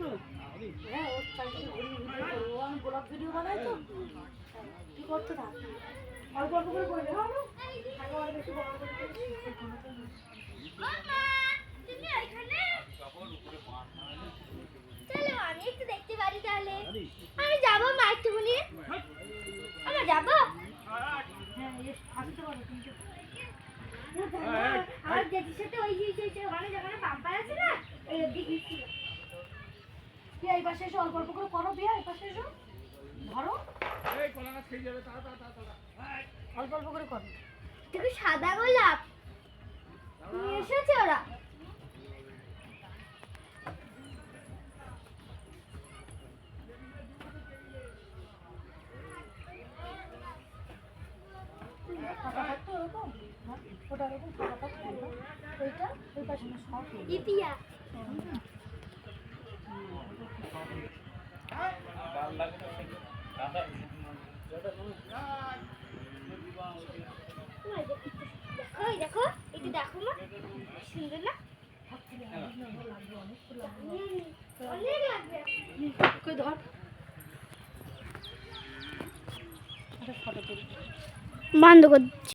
তো? হ্যাঁ ওর চারিদিকে ঘুরি ভিডিও করব। আমি ব্লগ ভিডিও বানাই তো। কি করতে থাক? অল্প অল্প করে করে দেবো আমি বেশি বড় করে তুমি ওইখানে চলো আমি একটু দেখতে পারি তাহলে। আমি যাব মা একটুখানি আমরা যাব? হ্যাঁ এস আসতে পারো কিন্তু সাথে ওই যে সেই- সেই ওখানে যেখানে পাম্পার আছে না ওই অব্দি গেছিল তুই এই পাশে এসো অল্প অল্প করে করো বিয়া এই পাশে এসো। ধরো। অল্প অল্প করে করো। দেখো সাদা গোলাপ? নিয়ে এসেছে ওরা? ফাঁকা হ্যাঁ, ওটা এরকম ওইটা ওই পাশে না সব ইপিয়া দেখো এই দেখো মা। সুন্দর না? অনেক লাগবে কই ধর। ফটো তুলি। বন্ধ কর।